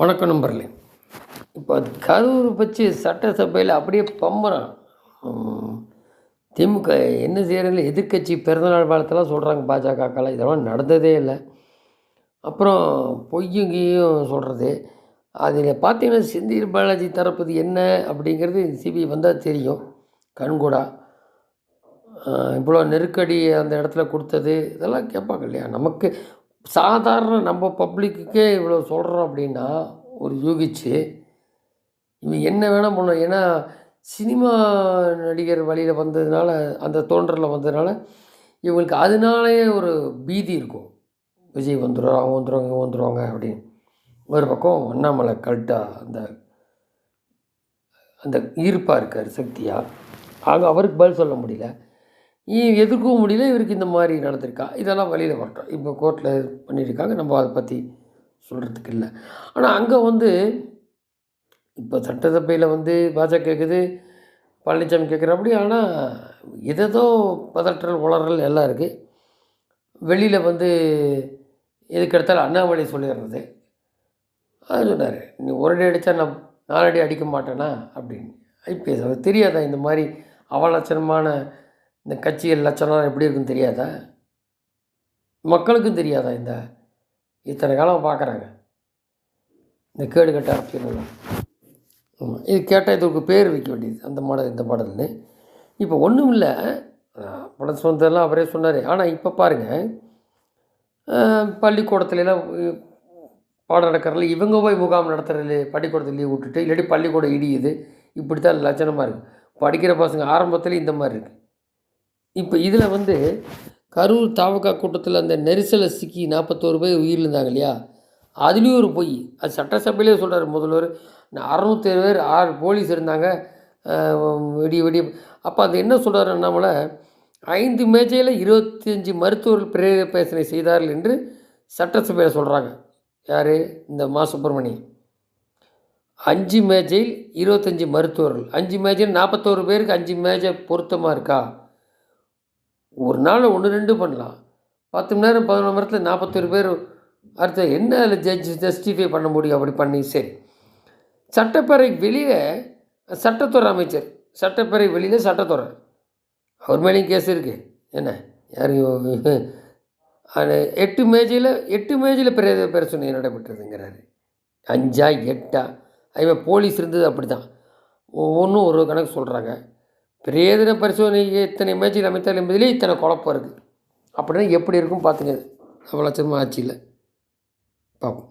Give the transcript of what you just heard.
வணக்கம் நம்பர்லே இப்போ கரூர் பற்றி சட்டசபையில் அப்படியே பம்புறான் திமுக என்ன செய்கிறதில்ல எதிர்க்கட்சி பிறந்தநாள் வாழ்த்தெல்லாம் சொல்கிறாங்க பாஜகக்கெல்லாம். இதெல்லாம் நடந்ததே இல்லை. அப்புறம் பொய்யும் கீயும் சொல்கிறது அதில் பார்த்தீங்கன்னா செந்தில் பாலாஜி தரப்பது என்ன அப்படிங்கிறது சிபி வந்தால் தெரியும். கண்கூடா. இவ்வளோ நெருக்கடி அந்த இடத்துல கொடுத்தது இதெல்லாம் கேட்பாங்க இல்லையா? நமக்கு சாதாரண நம்ம பப்ளிக்குக்கே இவ்வளோ சொல்கிறோம் அப்படின்னா ஒரு யூகிச்சு இவன் என்ன வேணால் பண்ணும் ஏன்னா சினிமா நடிகர் வழியில் வந்ததுனால அந்த தோன்றலில் வந்ததுனால இவங்களுக்கு அதனாலேயே ஒரு பீதி இருக்கும். விஜய் வந்துடும் அவங்க வந்துடுவாங்க இவங்க வந்துடுவாங்க அப்படின்னு. ஒரு பக்கம் அண்ணாமலை கல்ட்டா அந்த அந்த ஈர்ப்பாக இருக்கார் சக்தியாக ஆக அவருக்கு பதில் சொல்ல முடியல. எதிர்க்கவும் முடியல இவருக்கு இந்த மாதிரி நடந்திருக்கா? இதெல்லாம் வழியில் வரட்டும். இப்போ கோர்ட்டில் பண்ணியிருக்காங்க. நம்ம அதை பற்றி சொல்கிறதுக்கு இல்லை. ஆனால் அங்கே வந்து இப்போ சட்டசபையில் வந்து பாஜக கேட்குது பழனிசாமி கேட்குறப்படி ஆனால் எதோ பதற்றல் உளறல் எல்லாம் இருக்குது வெளியில் வந்து எதுக்கெடுத்தாலும் அண்ணாமலை சொல்லிடுறது. அது சொன்னார் நீ ஒரு அடி அடித்தா நான் நாலடி அடிக்க மாட்டேனா? அப்படின்னு. ஐபிஎஸ் அவர் தெரியாதா இந்த மாதிரி அவலட்சணமான இந்த கட்சிகள் லட்சணம் எப்படி இருக்குன்னு தெரியாதா? மக்களுக்கும் தெரியாதா இந்த? இத்தனை காலம் பார்க்குறாங்க. இந்த கேடு கட்ட அரசியலாம் ஆமாம் இது கேட்டால் இதுக்கு பேர் வைக்க வேண்டியது. அந்த மாடல் இந்த மாடல்னு. இப்போ ஒன்றும் இல்லை. படம் சொந்தெல்லாம் அவரே சொன்னார். ஆனால் இப்போ பாருங்கள் பள்ளிக்கூடத்துலலாம் பாடம் நடக்கிறதில்ல இவங்க போய் முகாம் நடத்துறது பள்ளிக்கூடத்தில் லீவ் விட்டுட்டு இல்லாட்டி பள்ளிக்கூடம் இடியுது. இப்படி தான் லட்சணமாக இருக்குது படிக்கிற பசங்க ஆரம்பத்தில் இந்த மாதிரி இருக்குது இப்போ இதில் வந்து கரூர் தாவக்கா கூட்டத்தில் அந்த நெரிசலை சிக்கி நாற்பத்தோரு பேர் உயிரிழந்தாங்க இல்லையா? அதுலேயும் ஒரு பொய். அது சட்டசபையிலே சொல்கிறார் முதல்வர். அறநூத்தேழு பேர் ஆறு போலீஸ் இருந்தாங்க. அஹ், விடிய விடிய. அப்போ அது என்ன சொல்கிறார் அண்ணாமலை ஐந்து மேஜையில் இருபத்தஞ்சி மருத்துவர்கள் பிரேர பேசனை செய்தார்கள் என்று சட்டசபையில் சொல்கிறாங்க யார்? இந்த மா சுப்பிரமணியன். அஞ்சு மேஜையில் இருபத்தஞ்சி மருத்துவர்கள். அஞ்சு மேஜையில் நாற்பத்தோரு பேருக்கு அஞ்சு மேஜை பொருத்தமாக இருக்கா? ஒரு நாள் ஒன்று ரெண்டு பண்ணலாம். பத்து மணி நேரம் பதினொரு மணி நேரத்தில் நாற்பத்தொரு பேர் அடுத்த என்ன அதில் ஜட்ஜ் ஜஸ்டிஃபை பண்ண முடியும்? அப்படி பண்ணி சரி. சட்டப்பேரவை வெளியில் சட்டத்துறை அமைச்சர் சட்டப்பேரவை வெளியில் சட்டத்துறை. அவர் மேலேயும் கேஸ் இருக்குது என்ன? யாரையும் அது எட்டு மேஜையில் எட்டு மேஜையில் பேர் பிரச்சனை நடைபெற்றதுங்கிறாரு. அஞ்சா எட்டா? அதுமாதிரி போலீஸ் இருந்தது அப்படி தான் ஒவ்வொன்றும் ஒரு கணக்கு சொல்கிறாங்க பிரேதன பரிசோதனைக்கு இத்தனை மேஜையில் அமைத்தால் என்பதிலே இத்தனை குழப்பம் இருக்குது அப்படின்னா எப்படி இருக்கும் பார்த்துங்க. அவ்வளோ ஆட்சியில். பார்ப்போம்